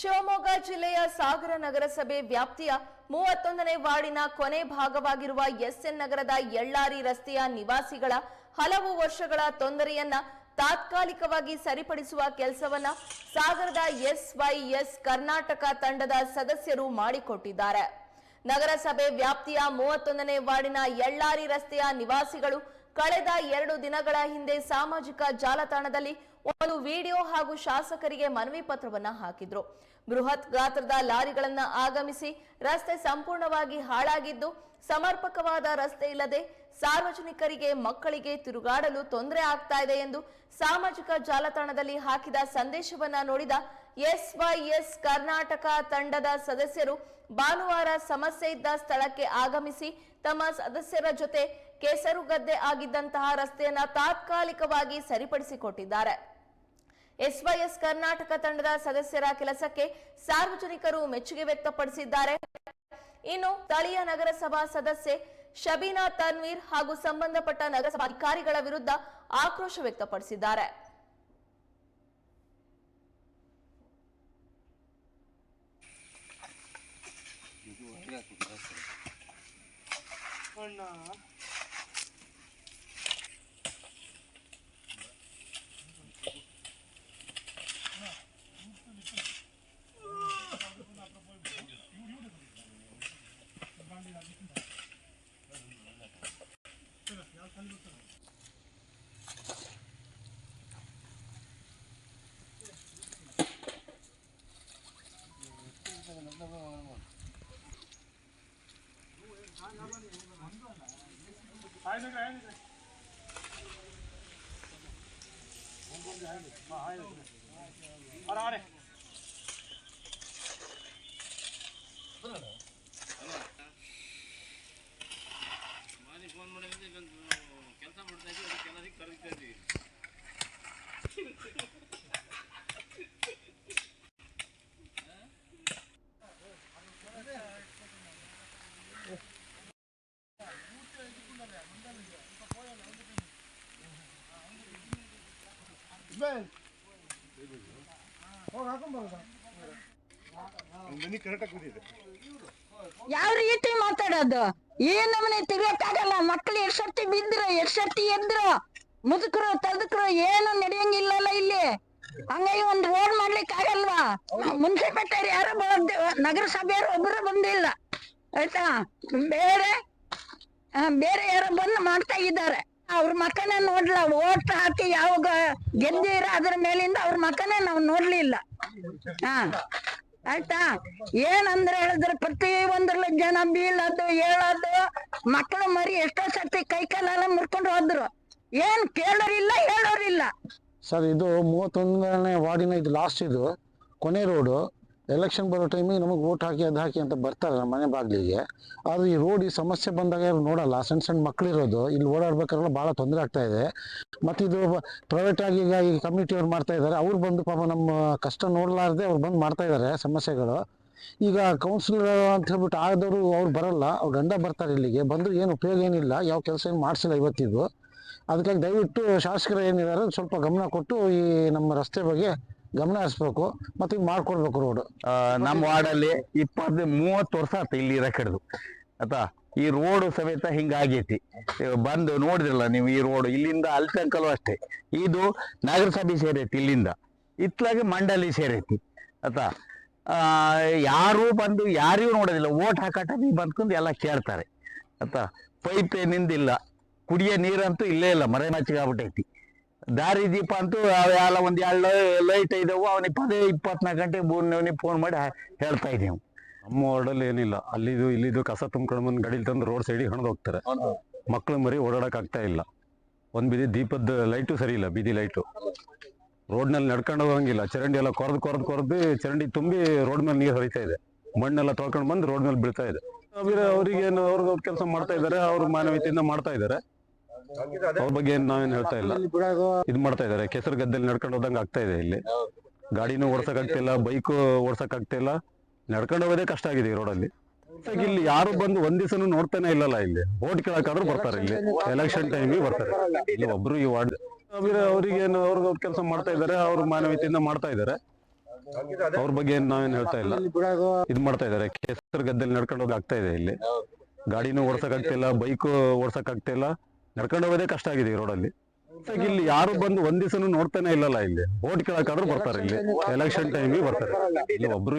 ಶಿವಮೊಗ್ಗ ಜಿಲ್ಲೆಯ ಸಾಗರ ನಗರಸಭೆ ವ್ಯಾಪ್ತಿಯ ಮೂವತ್ತೊಂದನೇ ವಾರ್ಡಿನ ಕೊನೆ ಭಾಗವಾಗಿರುವ ಎಸ್ಎನ್ ನಗರದ ಎಳ್ಳಾರಿ ರಸ್ತೆಯ ನಿವಾಸಿಗಳ ಹಲವು ವರ್ಷಗಳ ತೊಂದರೆಯನ್ನ ತಾತ್ಕಾಲಿಕವಾಗಿ ಸರಿಪಡಿಸುವ ಕೆಲಸವನ್ನ ಸಾಗರದ ಎಸ್ವೈಎಸ್ ಕರ್ನಾಟಕ ತಂಡದ ಸದಸ್ಯರು ಮಾಡಿಕೊಟ್ಟಿದ್ದಾರೆ. ನಗರಸಭೆ ವ್ಯಾಪ್ತಿಯ ಮೂವತ್ತೊಂದನೇ ವಾರ್ಡಿನ ಎಳ್ಳಾರಿ ರಸ್ತೆಯ ನಿವಾಸಿಗಳು ಕಳೆದ ಎರಡು ದಿನಗಳ ಹಿಂದೆ ಸಾಮಾಜಿಕ ಜಾಲತಾಣದಲ್ಲಿ ಒಂದು ವಿಡಿಯೋ ಹಾಗೂ ಶಾಸಕರಿಗೆ ಮನವಿ ಪತ್ರವನ್ನ ಹಾಕಿದ್ರು. ಬೃಹತ್ ಗಾತ್ರದ ಲಾರಿಗಳನ್ನ ಆಗಮಿಸಿ ರಸ್ತೆ ಸಂಪೂರ್ಣವಾಗಿ ಹಾಳಾಗಿದ್ದು ಸಮರ್ಪಕವಾದ ರಸ್ತೆ ಇಲ್ಲದೆ ಸಾರ್ವಜನಿಕರಿಗೆ ಮಕ್ಕಳಿಗೆ ತಿರುಗಾಡಲು ತೊಂದರೆ ಆಗ್ತಾ ಇದೆ ಎಂದು ಸಾಮಾಜಿಕ ಜಾಲತಾಣದಲ್ಲಿ ಹಾಕಿದ ಸಂದೇಶವನ್ನ ನೋಡಿದ ಎಸ್ವೈಎಸ್ ಕರ್ನಾಟಕ ತಂಡದ ಸದಸ್ಯರು ಭಾನುವಾರ ಸಮಸ್ಯೆ ಇದ್ದ ಸ್ಥಳಕ್ಕೆ ಆಗಮಿಸಿ ತಮ್ಮ ಸದಸ್ಯರ ಜೊತೆ ಕೆಸರುಗದ್ದೆ ಆಗಿದ್ದಂತಹ ರಸ್ತೆಯನ್ನ ತಾತ್ಕಾಲಿಕವಾಗಿ ಸರಿಪಡಿಸಿಕೊಟ್ಟಿದ್ದಾರೆ. ಎಸ್ವೈಎಸ್ ಕರ್ನಾಟಕ ತಂಡದ ಸದಸ್ಯರ ಕೆಲಸಕ್ಕೆ ಸಾರ್ವಜನಿಕರು ಮೆಚ್ಚುಗೆ ವ್ಯಕ್ತಪಡಿಸಿದ್ದಾರೆ. ಇನ್ನು ಸ್ಥಳೀಯ ನಗರಸಭಾ ಸದಸ್ಯೆ ಶಬೀನಾ ತನ್ವೀರ್ ಹಾಗೂ ಸಂಬಂಧಪಟ್ಟ ನಗರಸಭಾ ಅಧಿಕಾರಿಗಳ ವಿರುದ್ಧ ಆಕ್ರೋಶ ವ್ಯಕ್ತಪಡಿಸಿದ್ದಾರೆ. ಮಾದಿ 来有那个，来，那个。ಯಾವ ರೀತಿ ಮಾತಾಡೋದು? ಏನ್ ನಮ್ಮನೆ ತಿರ್ಗಕ್ಕಾಗಲ್ಲ ಮಕ್ಳು ಎಷ್ಟೊತ್ತಿ ಬಿದ್ರು ಎಷ್ಟೊತ್ತಿ ಎದ್ರು ಮುದುಕರು ತದಕರು ಏನು ನಡೆಯಂಗಿಲ್ಲಲ್ಲ ಇಲ್ಲಿ. ಹಂಗಾಗಿ ಒಂದ್ ರೋಡ್ ಮಾಡ್ಲಿಕ್ಕೆ ಆಗಲ್ವಾ ಮುನ್ಸಿಪಾಲ್ಟಿ ಯಾರು ಬಂದ ನಗರಸಭೆಯವರು ಒಬ್ರು ಬಂದಿಲ್ಲ. ಆಯ್ತಾ? ಬೇರೆ ಆ, ಬೇರೆ ಯಾರೋ ಬಂದು ಮಾಡ್ತಾ ಇದ್ದಾರೆ. ಅವ್ರ ಮಕ್ಕನ ನೋಡ್ಲ, ಓಟ್ ಹಾಕಿ ಯಾವಾಗ ಗೆದ್ದಿರ ಅದ್ರ ಮೇಲಿಂದ ಅವ್ರ ಮಕ್ಕನೇ ನಾವು ನೋಡ್ಲಿಲ್ಲ. ಹಾ, ಆಯ್ತಾ? ಏನಂದ್ರೆ ಹೇಳಿದ್ರೆ ಪ್ರತಿ ಒಂದ್ರಲ್ಲಿ ಜನ ಬೀಳದು, ಹೇಳೋದು ಮಕ್ಕಳು ಮರಿ ಎಷ್ಟೋ ಸರ್ತಿ ಕೈ ಕಾಲೆಲ್ಲ ಮುರ್ಕೊಂಡು ಹೋದ್ರು. ಏನ್ ಕೇಳೋರಿಲ್ಲ, ಹೇಳೋರಿಲ್ಲ. ಸರ್, ಇದು ಮೂವತ್ತೊಂದನೇ ವಾರ್ಡಿನ ಇದು ಲಾಸ್ಟ್ ಇದು, ಕೊನೆ ರೋಡು ಎಲೆಕ್ಷನ್ ಬರೋ ಟೈಮಿಗೆ ನಮಗೆ ಓಟ್ ಹಾಕಿ ಅದು ಹಾಕಿ ಅಂತ ಬರ್ತಾರೆ ನಮ್ಮ ಮನೆ ಬಾಗಿಲಿಗೆ. ಆದರೆ ಈ ರೋಡ್ ಈ ಸಮಸ್ಯೆ ಬಂದಾಗ ಯಾರು ನೋಡಲ್ಲ. ಸಣ್ಣ ಸಣ್ಣ ಮಕ್ಕಳಿರೋದು ಇಲ್ಲಿ ಓಡಾಡ್ಬೇಕಾದ್ರೆ ಭಾಳ ತೊಂದರೆ ಆಗ್ತಾ ಇದೆ. ಮತ್ತು ಇದು ಪ್ರೈವೇಟ್ ಆಗಿ ಈಗ ಈ ಕಮಿಟಿಯವ್ರು ಅವ್ರು ಮಾಡ್ತಾ ಇದ್ದಾರೆ ಅವ್ರು ಬಂದು ಪಾಪ ನಮ್ಮ ಕಷ್ಟ ನೋಡಲಾರ್ದೆ ಅವ್ರು ಬಂದು ಮಾಡ್ತಾ ಇದ್ದಾರೆ ಸಮಸ್ಯೆಗಳು. ಈಗ ಕೌನ್ಸಿಲರ್ ಅಂತ ಹೇಳ್ಬಿಟ್ಟು ಆದವರು ಅವ್ರು ಬರಲ್ಲ. ಅವ್ರು ಗಂಡ ಬರ್ತಾರೆ ಇಲ್ಲಿಗೆ. ಬಂದರೂ ಏನು ಉಪಯೋಗ ಏನಿಲ್ಲ. ಯಾವ ಕೆಲಸ ಏನು ಮಾಡಿಸಿಲ್ಲ ಇವತ್ತಿಗೂ. ಅದಕ್ಕಾಗಿ ದಯವಿಟ್ಟು ಶಾಸಕರು ಏನಿದ್ದಾರೆ ಸ್ವಲ್ಪ ಗಮನ ಕೊಟ್ಟು ಈ ನಮ್ಮ ರಸ್ತೆ ಬಗ್ಗೆ ಗಮನ ಹರಿಸ್ಬೇಕು ಮತ್ತೆ ಮಾಡ್ಕೊಳ್ಬೇಕು ಮಾಡ್ಕೊಡ್ಬೇಕು ರೋಡ್ ನಮ್ಮ ವಾರ್ಡಲ್ಲಿ ಇಪ್ಪತ್ತು ಮೂವತ್ತು ವರ್ಷ ಆತ ಇಲ್ಲಿ ಇರಕಡ್ದು ಆಯ್ತಾ? ಈ ರೋಡ್ ಸಮೇತ ಹಿಂಗಾಗೈತಿ ಬಂದು ನೋಡಿದ್ರಲ್ಲ ನೀವು ಈ ರೋಡ್ ಇಲ್ಲಿಂದ ಅಲ್ಲಿ ಅಷ್ಟೇ. ಇದು ನಗರಸಭೆ ಸೇರೈತಿ ಇಲ್ಲಿಂದ. ಇತ್ಲಾಗೆ ಮಂಡಳಿ ಸೇರೈತಿ. ಆಯ್ತಾ? ಯಾರು ಬಂದು ಯಾರಿಗೂ ನೋಡೋದಿಲ್ಲ. ಓಟ್ ಹಾಕಾಟ ಬಂದ್ಕೊಂಡು ಎಲ್ಲ ಕೇಳ್ತಾರೆ. ಆಯ್ತಾ? ಪೈಪ್ ಏನಿಂದಿಲ್ಲ ಕುಡಿಯೋ ನೀರಂತೂ ಇಲ್ಲೇ ಇಲ್ಲ. ಮರೆ ಮಚ್ಚಿಗಾಗ್ಬಿಟ್ಟೈತಿ ದಾರಿ ದೀಪ ಅಂತೂ ಅವೆಲ್ಲ ಒಂದ್ ಎರಡು ಲೈಟ್ ಇದಾವೆ ಅವನಿಗೆ ಪದೇ ಇಪ್ಪತ್ನಾಲ್ಕು ಗಂಟೆ ಮೂರನೇ ಫೋನ್ ಮಾಡಿ ಹೇಳ್ತಾ ಇದ್ದೀವಿ ನಮ್ಮ ವಾರ್ಡಲ್ಲಿ ಏನಿಲ್ಲ ಅಲ್ಲಿದು ಇಲ್ಲಿದು ಕಸ ತುಂಬ್ಕೊಂಡು ಬಂದು ಗಡಿಲ್ ತಂದು ರೋಡ್ ಸೈಡಿಗೆ ಹಣದ ಹೋಗ್ತಾರೆ. ಮಕ್ಕಳು ಮರಿ ಓಡಾಡಕ್ ಆಗ್ತಾ ಇಲ್ಲ. ಒಂದ್ ಬೀದಿ ದೀಪದ ಲೈಟು ಸರಿ ಇಲ್ಲ ಬೀದಿ ಲೈಟು ರೋಡ್ನಲ್ಲಿ ನಡ್ಕೊಂಡು ಹೋಗಂಗಿಲ್ಲ ಚರಂಡಿ ಎಲ್ಲ ಕೊರ್ದು ಕೊರ್ದು ಕೊರ್ದು ಚರಂಡಿ ತುಂಬಿ ರೋಡ್ ಮೇಲೆ ನೀರು ಹರಿತಾ ಇದೆ. ಮಣ್ಣೆಲ್ಲ ತೊಳ್ಕೊಂಡು ಬಂದು ರೋಡ್ ಮೇಲೆ ಬೀಳ್ತಾ ಇದೆ. ಅವರಿಗೆ ಏನು ಅವ್ರಿಗೆ ಕೆಲಸ ಮಾಡ್ತಾ ಇದ್ದಾರೆ ಅವ್ರ ಮಾನವೀಯತೆಯಿಂದ ಮಾಡ್ತಾ ಇದ್ದಾರೆ ಅವ್ರ ಬಗ್ಗೆ ಏನ್ ನಾವೇನ್ ಹೇಳ್ತಾ ಇಲ್ಲ. ಇದ್ ಮಾಡ್ತಾ ಇದಾರೆ ಕೆಸರು ಗದ್ದೆಲ್ಲಿ ನಡ್ಕೊಂಡು ಹೋದಂಗ ಆಗ್ತಾ ಇದೆ ಇಲ್ಲಿ. ಗಾಡಿನೂ ಓಡ್ಸಕ್ ಆಗ್ತಿಲ್ಲ ಬೈಕ್ ಓಡ್ಸಕ್ ಆಗ್ತಿಲ್ಲ ನಡ್ಕೊಂಡು ಹೋಗೋದೇ ಕಷ್ಟ ಆಗಿದೆ ಈ ರೋಡಲ್ಲಿ. ಇಲ್ಲಿ ಯಾರು ಬಂದು ಒಂದ್ ದಿವಸನು ನೋಡ್ತಾನೆ ಇಲ್ಲಲ್ಲ ಇಲ್ಲಿ. ಓಟ್ ಕೇಳಕ್ಕಾದ್ರೂ ಬರ್ತಾರೆ ಇಲ್ಲಿ. ಎಲೆಕ್ಷನ್ ಟೈಮಿಗೆ ಬರ್ತಾರೆ. ಇಲ್ಲಿ ಒಬ್ರು ಈ ವಾರ್ಡ್ ಅವರಿಗೆ ಅವ್ರಿಗೆ ಅವ್ರ ಕೆಲಸ ಮಾಡ್ತಾ ಇದಾರೆ ಅವ್ರ ಮಾನವೀಯತೆಯಿಂದ ಮಾಡ್ತಾ ಇದಾರೆ ಅವ್ರ ಬಗ್ಗೆ ಏನ್ ನಾವೇನ್ ಹೇಳ್ತಾ ಇಲ್ಲ. ಇದ್ ಮಾಡ್ತಾ ಇದಾರೆ ಕೆಸರು ಗದ್ದೆಲ್ಲಿ ನಡ್ಕೊಂಡು ಹೋಗಿ ಆಗ್ತಾ ಇದೆ ಇಲ್ಲಿ. ಗಾಡಿನೂ ಓಡ್ಸಕ್ ಆಗ್ತಿಲ್ಲ ಬೈಕ್ ಓಡ್ಸಕ್ ಆಗ್ತಿಲ್ಲ ನಡ್ಕೊಂಡು ಹೋಗೋದೇ ಕಷ್ಟ ಆಗಿದೆ ಈ ರೋಡಲ್ಲಿ ಇಲ್ಲಿ ಯಾರು ಬಂದು ಒಂದ್ ದಿವಸನು ನೋಡ್ತಾನೆ ಇಲ್ಲಲ್ಲ ಇಲ್ಲಿ? ಓಟ್ ಕೇಳಕ್ಕಾದ್ರೂ ಬರ್ತಾರೆ ಇಲ್ಲಿ. ಎಲೆಕ್ಷನ್ ಟೈಮಿಗೆ ಬರ್ತಾರೆ. ಇಲ್ಲಿ ಒಬ್ರು